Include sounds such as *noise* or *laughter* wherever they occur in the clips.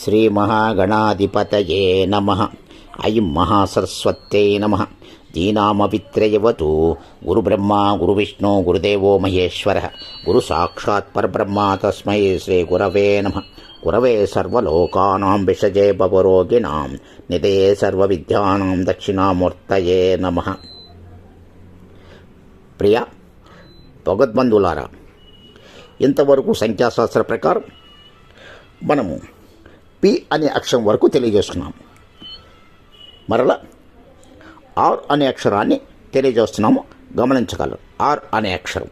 శ్రీమహాగణాధిపతయే నమ. ఐం మహాసరస్వత్యై నమ. దీనామవిత్రయవతు గురుబ్రహ్మ గురువిష్ణు గురుదేవో మహేశ్వర. గురు సాక్షాత్ పరబ్రహ్మ తస్మై శ్రీ గురవే నమ. గురవే సర్వలోకానాం విషజే భవరోగిణాం. నిదే సర్వవిద్యానాం దక్షిణామూర్తయే నమ. ప్రియ భగవద్బంధులారా ఇంతవరకు సంఖ్యాశాస్త్ర ప్రకారం మనము పి అనే అక్షరం వరకు తెలియజేస్తున్నాము. మరలా ఆర్ అనే అక్షరాన్ని తెలియజేస్తున్నాము. గమనించగలరు. ఆర్ అనే అక్షరం.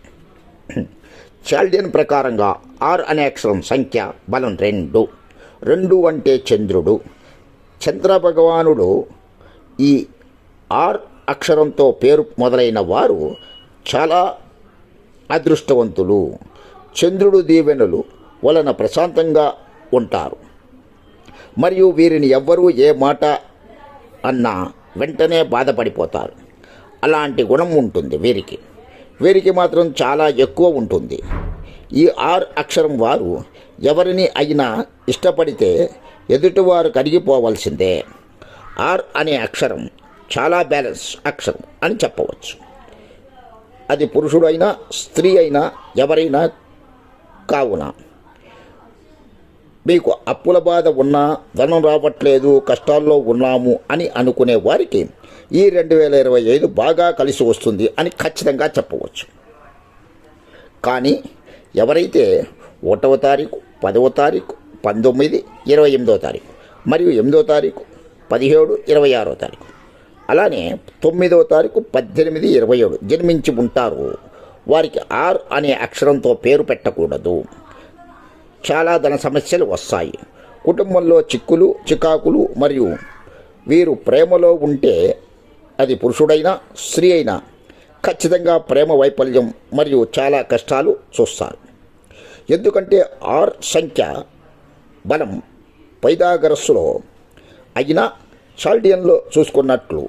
చాల్డియన్ ప్రకారంగా ఆర్ అనే అక్షరం సంఖ్య బలం రెండు. రెండు అంటే చంద్రుడు. చంద్ర భగవానుడు ఈ ఆర్ అక్షరంతో పేరు మొదలైన వారు చాలా అదృష్టవంతులు. చంద్రుడు దీవెనలు వలన ప్రశాంతంగా ఉంటారు. మరియు వీరిని ఎవ్వరూ ఏ మాట అన్నా వెంటనే బాధపడిపోతారు. అలాంటి గుణం ఉంటుంది వీరికి. వీరికి మాత్రం చాలా ఎక్కువ ఉంటుంది. ఈ ఆర్ అక్షరం వారు ఎవరిని అయినా ఇష్టపడితే ఎదుటివారు కరిగిపోవలసిందే. ఆర్ అనే అక్షరం చాలా బ్యాలెన్స్ అక్షరం అని చెప్పవచ్చు. అది పురుషుడైనా స్త్రీ అయినా ఎవరైనా కావున. మీకు అప్పుల బాధ ఉన్నా ధనం రావట్లేదు కష్టాల్లో ఉన్నాము అని అనుకునే వారికి ఈ రెండు వేల ఇరవై ఐదు బాగా కలిసి వస్తుంది అని ఖచ్చితంగా చెప్పవచ్చు. కానీ ఎవరైతే ఒకటవ తారీఖు పదవ తారీఖు పంతొమ్మిది ఇరవై ఎనిమిదో తారీఖు మరియు ఎనిమిదో తారీఖు పదిహేడు ఇరవై ఆరో తారీఖు అలానే తొమ్మిదవ తారీఖు పద్దెనిమిది ఇరవై ఏడు జన్మించి ఉంటారు. వారికి ఆర్ అనే అక్షరంతో పేరు పెట్టకూడదు. చాలా ధన సమస్యలు వస్తాయి. కుటుంబంలో చిక్కులు చికాకులు మరియు వీరు ప్రేమలో ఉంటే అది పురుషుడైనా స్త్రీ అయినా ఖచ్చితంగా ప్రేమ వైఫల్యం మరియు చాలా కష్టాలు చూస్తారు. ఎందుకంటే ఆర్ సంఖ్య బలం పైదాగరస్సులో అయినా చాల్డియన్లో చూసుకున్నట్లు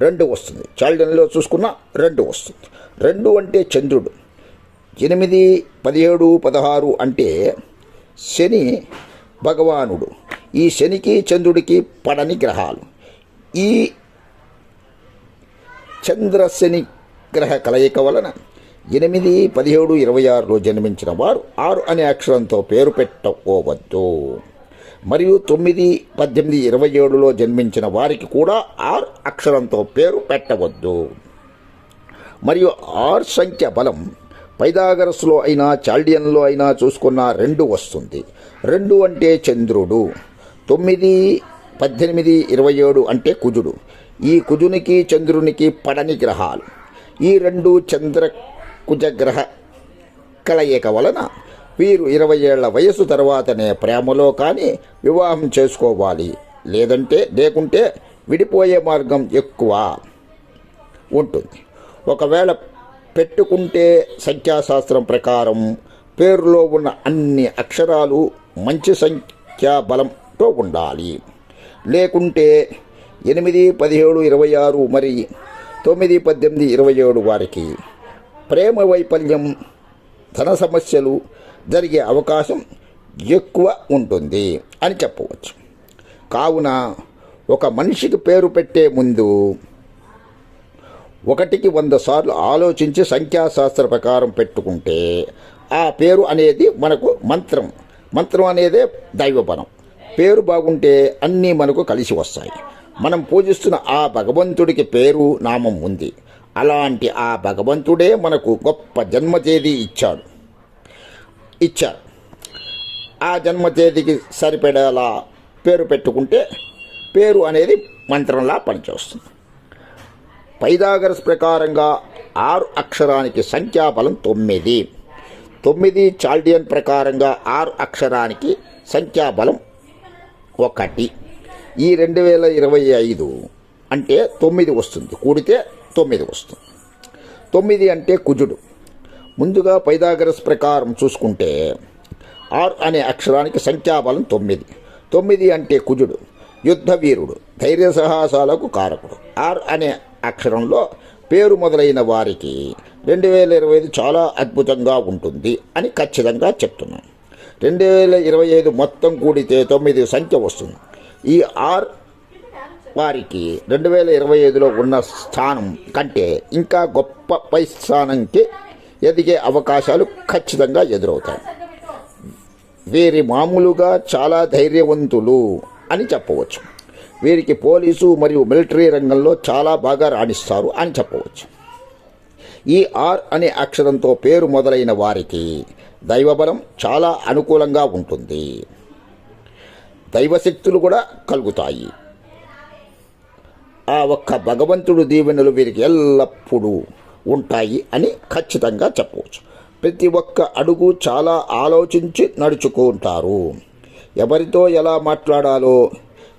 రెండు వస్తుంది. చాల్డియన్లో చూసుకున్న రెండు వస్తుంది. రెండు అంటే చంద్రుడు. ఎనిమిది పదిహేడు పదహారు అంటే శని భగవానుడు. ఈ శనికి చంద్రుడికి పడని గ్రహాలు. ఈ చంద్ర శని గ్రహ కలయిక వలన ఎనిమిది పదిహేడు ఇరవై ఆరులో జన్మించిన వారు ఆరు అనే అక్షరంతో పేరు పెట్టవద్దు. మరియు తొమ్మిది పద్దెనిమిది ఇరవై ఏడులో జన్మించిన వారికి కూడా ఆర్ అక్షరంతో పేరు పెట్టవద్దు. మరియు ఆర్ సంఖ్య బలం పైదాగరస్లో అయినా చాల్డియన్లో అయినా చూసుకున్న రెండు వస్తుంది. రెండు అంటే చంద్రుడు. తొమ్మిది పద్దెనిమిది ఇరవై ఏడు అంటే కుజుడు. ఈ కుజునికి చంద్రునికి పడని గ్రహాలు. ఈ రెండు చంద్ర కుజగ్రహ కలయిక వలన వీరు ఇరవై ఏళ్ళ వయసు తర్వాతనే ప్రేమలో కానీ వివాహం చేసుకోవాలి. లేదంటే లేకుంటే విడిపోయే మార్గం ఎక్కువ ఉంటుంది. ఒకవేళ పెట్టుకుంటే సంఖ్యాశాస్త్రం ప్రకారం పేరులో ఉన్న అన్ని అక్షరాలు మంచి సంఖ్యా బలంతో ఉండాలి. లేకుంటే ఎనిమిది పదిహేడు ఇరవై ఆరు మరి తొమ్మిది పద్దెనిమిది ఇరవై ఏడు వారికి ప్రేమ వైఫల్యం ధన సమస్యలు జరిగే అవకాశం ఎక్కువ ఉంటుంది అని చెప్పవచ్చు. కావున ఒక మనిషికి పేరు పెట్టే ముందు ఒకటికి వంద సార్లు ఆలోచించి సంఖ్యాశాస్త్ర ప్రకారం పెట్టుకుంటే ఆ పేరు అనేది మనకు మంత్రం. మంత్రం అనేదే దైవబలం. పేరు బాగుంటే అన్నీ మనకు కలిసి వస్తాయి. మనం పూజిస్తున్న ఆ భగవంతుడికి పేరు నామం ఉంది. అలాంటి ఆ భగవంతుడే మనకు గొప్ప జన్మ తేదీ ఇచ్చాడు. ఇచ్చారు. ఆ జన్మ తేదీకి సరిపడేలా పేరు పెట్టుకుంటే పేరు అనేది మంత్రంలా పనిచేస్తుంది. పైదాగరస్ ప్రకారంగా ఆరు అక్షరానికి సంఖ్యాబలం తొమ్మిది. తొమ్మిది చాల్డియన్ ప్రకారంగా ఆరు అక్షరానికి సంఖ్యాబలం ఒకటి. ఈ రెండు వేల ఇరవై ఐదు అంటే తొమ్మిది వస్తుంది. కూడితే తొమ్మిది వస్తుంది. తొమ్మిది అంటే కుజుడు. ముందుగా పైదాగరస్ ప్రకారం చూసుకుంటే ఆర్ అనే అక్షరానికి సంఖ్యాబలం తొమ్మిది. తొమ్మిది అంటే కుజుడు యుద్ధ వీరుడు ధైర్య సాహసాలకు కారకుడు. ఆర్ అనే అక్షరంలో పేరు మొదలైన వారికి రెండు వేల ఇరవై ఐదు చాలా అద్భుతంగా ఉంటుంది అని ఖచ్చితంగా చెప్తున్నాను రెండు వేల ఇరవై ఐదు మొత్తం కూడితే తొమ్మిది సంఖ్య వస్తుంది. ఈ ఆర్ వారికి రెండు వేల ఇరవై ఐదులో ఉన్న స్థానం కంటే ఇంకా గొప్ప పై స్థానంకి ఎదిగే అవకాశాలు ఖచ్చితంగా ఎదురవుతాయి. వీరి మామూలుగా చాలా ధైర్యవంతులు అని చెప్పవచ్చు. వీరికి పోలీసు మరియు మిలిటరీ రంగంలో చాలా బాగా రాణిస్తారు అని చెప్పవచ్చు. ఈ ఆర్ అనే అక్షరంతో పేరు మొదలైన వారికి దైవబలం చాలా అనుకూలంగా ఉంటుంది. దైవశక్తులు కూడా కలుగుతాయి. ఆ ఒక్క భగవంతుడు దీవెనలు వీరికి ఎల్లప్పుడూ ఉంటాయి అని ఖచ్చితంగా చెప్పవచ్చు. ప్రతి ఒక్క అడుగు చాలా ఆలోచించి నడుచుకుంటారు. ఎవరితో ఎలా మాట్లాడాలో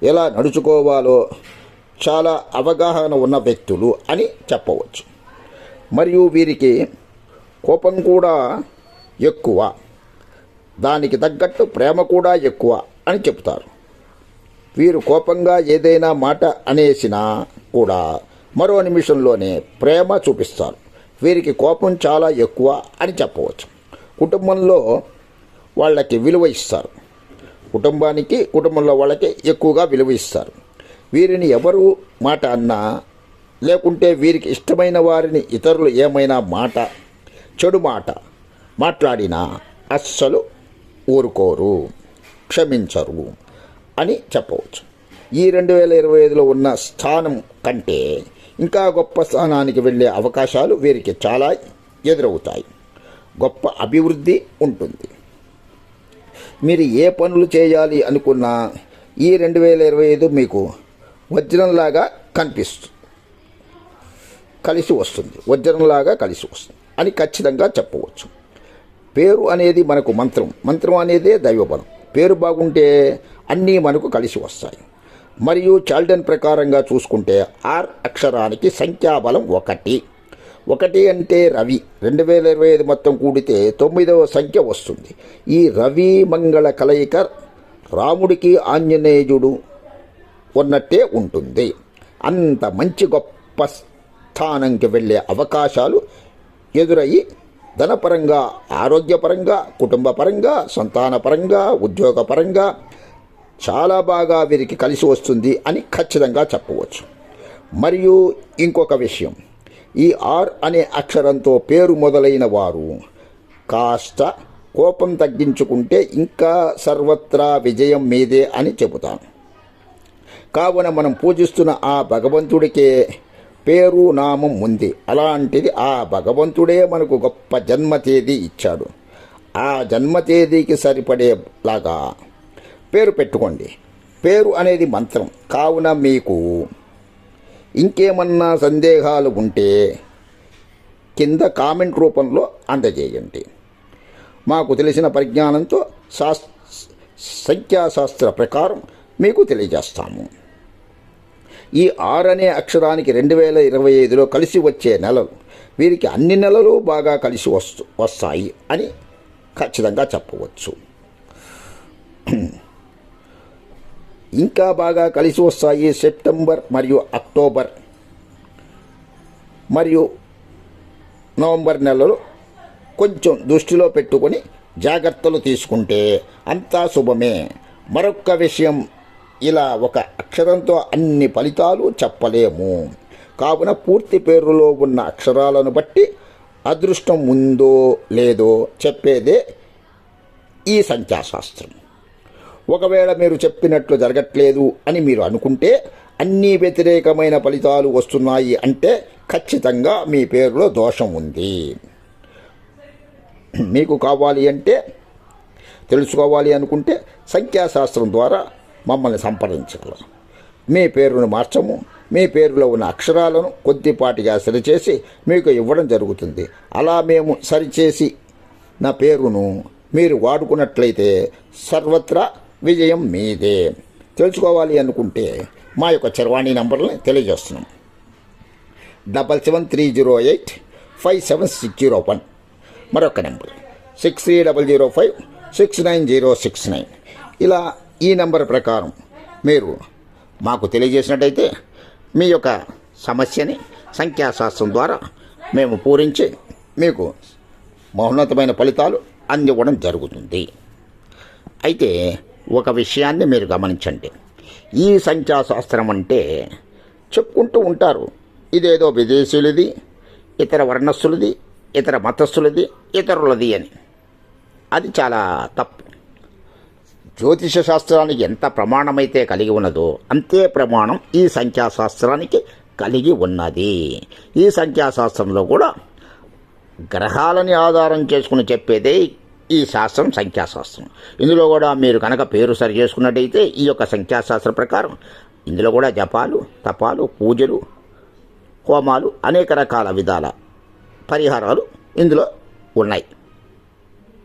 ఎలా నడుచుకోవాలో చాలా అవగాహన ఉన్న వ్యక్తులు అని చెప్పవచ్చు. మరియు వీరికి కోపం కూడా ఎక్కువ. దానికి తగ్గట్టు ప్రేమ కూడా ఎక్కువ అని చెప్తారు. వీరు కోపంగా ఏదైనా మాట అనేసినా కూడా మరో నిమిషంలోనే ప్రేమ చూపిస్తారు. వీరికి కోపం చాలా ఎక్కువ అని చెప్పవచ్చు. కుటుంబంలో వాళ్ళకి విలువ ఇస్తారు. కుటుంబానికి కుటుంబంలో వాళ్ళకి ఎక్కువగా విలువ ఇస్తారు. వీరిని ఎవరు మాట అన్నా లేకుంటే వీరికి ఇష్టమైన వారిని ఇతరులు ఏమైనా మాట చెడు మాట మాట్లాడినా అస్సలు ఊరుకోరు క్షమించరు అని చెప్పవచ్చు. ఈ రెండు వేల ఇరవై ఐదులో ఉన్న స్థానం కంటే ఇంకా గొప్ప స్థానానికి వెళ్ళే అవకాశాలు వీరికి చాలా ఎదురవుతాయి. గొప్ప అభివృద్ధి ఉంటుంది. మీరు ఏ పనులు చేయాలి అనుకున్నా ఈ రెండు వేల ఇరవై ఐదు మీకు వజ్రంలాగా కనిపిస్తుంది కలిసి వస్తుంది. వజ్రంలాగా కలిసి వస్తుంది. అని ఖచ్చితంగా చెప్పవచ్చు. పేరు అనేది మనకు మంత్రం. మంత్రం అనేదే దైవబలం. పేరు బాగుంటే అన్నీ మనకు కలిసి వస్తాయి. మరియు చాల్డన్ ప్రకారంగా చూసుకుంటే ఆర్ అక్షరానికి సంఖ్యాబలం ఒకటి. ఒకటి అంటే రవి. రెండు వేల ఇరవై ఐదు మొత్తం కూడితే తొమ్మిదవ సంఖ్య వస్తుంది. ఈ రవి మంగళ కలయిక రాముడికి ఆంజనేయుడు ఉన్నట్టే ఉంటుంది. అంత మంచి గొప్ప స్థానంకి వెళ్ళే అవకాశాలు ఎదురయ్యి ధనపరంగా ఆరోగ్యపరంగా కుటుంబపరంగా సంతానపరంగా ఉద్యోగపరంగా చాలా బాగా వీరికి కలిసి వస్తుంది అని ఖచ్చితంగా చెప్పవచ్చు. మరియు ఇంకొక విషయం. ఈ ఆర్ అనే అక్షరంతో పేరు మొదలైన వారు. కాస్త కోపం తగ్గించుకుంటే ఇంకా సర్వత్రా విజయం మీదే అని చెబుతాను కావున మనం పూజిస్తున్న ఆ భగవంతుడికే పేరు నామం ఉంది. అలాంటిది ఆ భగవంతుడే మనకు గొప్ప జన్మ తేదీ ఇచ్చాడు. ఆ జన్మ తేదీకి సరిపడేలాగా పేరు పెట్టుకోండి. పేరు అనేది మంత్రం. కావున మీకు ఇంకేమన్నా సందేహాలు ఉంటే కింద కామెంట్ రూపంలో అందజేయండి. మాకు తెలిసిన పరిజ్ఞానంతో శాస్ సంఖ్యాశాస్త్ర ప్రకారం మీకు తెలియజేస్తాము. ఈ ఆర్ అనే అక్షరానికి రెండు వేల ఇరవై ఐదులో కలిసి వచ్చే నెలలు వీరికి అన్ని నెలలు బాగా కలిసి వస్తు వస్తాయి అని ఖచ్చితంగా చెప్పవచ్చు. ఇంకా బాగా కలిసి వస్తాయి సెప్టెంబర్ మరియు అక్టోబర్. మరియు నవంబర్ నెలలో కొంచెం దృష్టిలో పెట్టుకొని జాగ్రత్తలు తీసుకుంటే అంతా శుభమే. మరొక విషయం ఇలా ఒక అక్షరంతో అన్ని ఫలితాలు చెప్పలేము. కావున పూర్తి పేరులో ఉన్న అక్షరాలను బట్టి అదృష్టం ఉందో లేదో చెప్పేదే ఈ సంఖ్యాశాస్త్రం. ఒకవేళ మీరు చెప్పినట్లు జరగట్లేదు అని మీరు అనుకుంటే అన్ని వ్యతిరేకమైన ఫలితాలు వస్తున్నాయి అంటే ఖచ్చితంగా మీ పేరులో దోషం ఉంది. మీకు కావాలి అంటే తెలుసుకోవాలి అనుకుంటే సంఖ్యాశాస్త్రం ద్వారా మమ్మల్ని సంప్రదించగలరు మీ పేరును మార్చము మీ పేరులో ఉన్న అక్షరాలను కొద్దిపాటిగా సరిచేసి మీకు ఇవ్వడం జరుగుతుంది. అలా మేము సరిచేసి నా పేరును మీరు వాడుకున్నట్లయితే సర్వత్రా విజయం మీదే. తెలుసుకోవాలి అనుకుంటే మా యొక్క చరవాణి నంబర్ని తెలియజేస్తున్నాం. Double seven three zero eight five seven six zero one. మరొక number. Six three double zero five six nine zero six nine. ఇలా ఈ నెంబర్ ప్రకారం మీరు మాకు తెలియజేసినట్టయితే మీ యొక్క సమస్యని సంఖ్యాశాస్త్రం ద్వారా మేము పూరించి మీకు మహోన్నతమైన ఫలితాలు అందివ్వడం జరుగుతుంది. అయితే ఒక విషయాన్ని మీరు గమనించండి. ఈ సంఖ్యాశాస్త్రం అంటే చెప్పుకుంటూ ఉంటారు. ఇదేదో విదేశీయులది ఇతర వర్ణస్సులది ఇతర మతస్థులది ఇతరులది అని. అది చాలా తప్పు. జ్యోతిష శాస్త్రానికి ఎంత ప్రమాణమైతే కలిగి ఉన్నదో అంతే ప్రమాణం ఈ సంఖ్యాశాస్త్రానికి కలిగి ఉన్నది. ఈ సంఖ్యాశాస్త్రంలో కూడా గ్రహాలని ఆధారం చేసుకుని చెప్పేదే ఈ శాస్త్రం సంఖ్యాశాస్త్రం. ఇందులో కూడా మీరు కనుక పేరు సరి చేసుకున్నట్టయితే ఈ యొక్క సంఖ్యాశాస్త్ర ప్రకారం ఇందులో కూడా జపాలు తపాలు పూజలు హోమాలు అనేక రకాల విధాల పరిహారాలు ఇందులో ఉన్నాయి.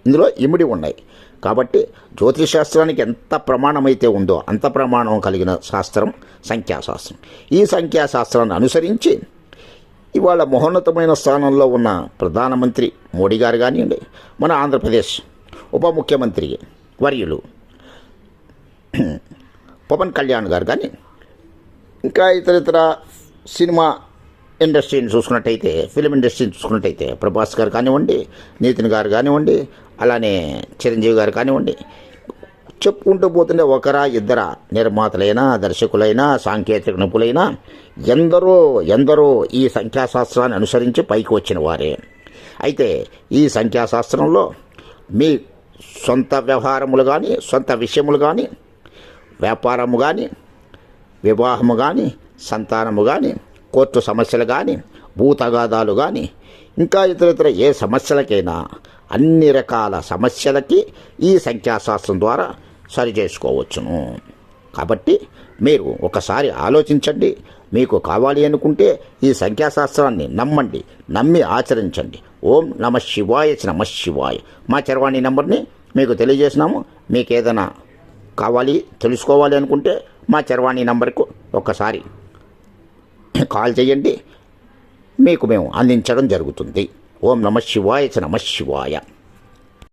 ఇందులో ఇమిడి ఉన్నాయి. కాబట్టి జ్యోతిషాస్త్రానికి ఎంత ప్రమాణమైతే ఉందో అంత ప్రమాణం కలిగిన శాస్త్రం సంఖ్యాశాస్త్రం. ఈ సంఖ్యాశాస్త్రాన్ని అనుసరించి ఇవాళ మహోన్నతమైన స్థానంలో ఉన్న ప్రధానమంత్రి మోడీ గారు కానివ్వండి మన ఆంధ్రప్రదేశ్ ఉప ముఖ్యమంత్రి వర్యులు *clears throat* పవన్ కళ్యాణ్ గారు కానీ ఇంకా ఇతర ఇతర సినిమా ఇండస్ట్రీని చూసుకున్నట్టయితే ఫిలిం ఇండస్ట్రీని చూసుకున్నట్టయితే ప్రభాస్ గారు కానివ్వండి నితిన్ గారు కానివ్వండి అలానే చిరంజీవి గారు కానివ్వండి చెప్పుకుంటూ పోతుంటే ఒకరా ఇద్దరా? నిర్మాతలైనా దర్శకులైనా సాంకేతిక నిపుణులైనా ఎందరో ఎందరో ఈ సంఖ్యాశాస్త్రాన్ని అనుసరించి పైకి వచ్చిన వారే. అయితే ఈ సంఖ్యాశాస్త్రంలో మీ సొంత వ్యవహారములు కానీ సొంత విషయములు కానీ వ్యాపారము కానీ వివాహము కానీ సంతానము కానీ కోర్టు సమస్యలు కానీ భూతగాదాలు కానీ ఇంకా ఇతర ఇతర ఏ సమస్యలకైనా అన్ని రకాల సమస్యలకి ఈ సంఖ్యాశాస్త్రం ద్వారా సరి చేసుకోవచ్చును కాబట్టి మీరు ఒకసారి ఆలోచించండి. మీకు కావాలి అనుకుంటే ఈ సంఖ్యాశాస్త్రాన్ని నమ్మండి. నమ్మి ఆచరించండి. ఓం నమ శివాయ నమ శివాయ. మా చరవాణి నెంబర్ని మీకు తెలియజేసినాము. మీకు ఏదైనా కావాలి తెలుసుకోవాలి అనుకుంటే మా చరవాణి నెంబర్కు ఒకసారి కాల్ చేయండి. మీకు మేము అందించడం జరుగుతుంది. ఓం నమ శివాయ నమ శివాయ.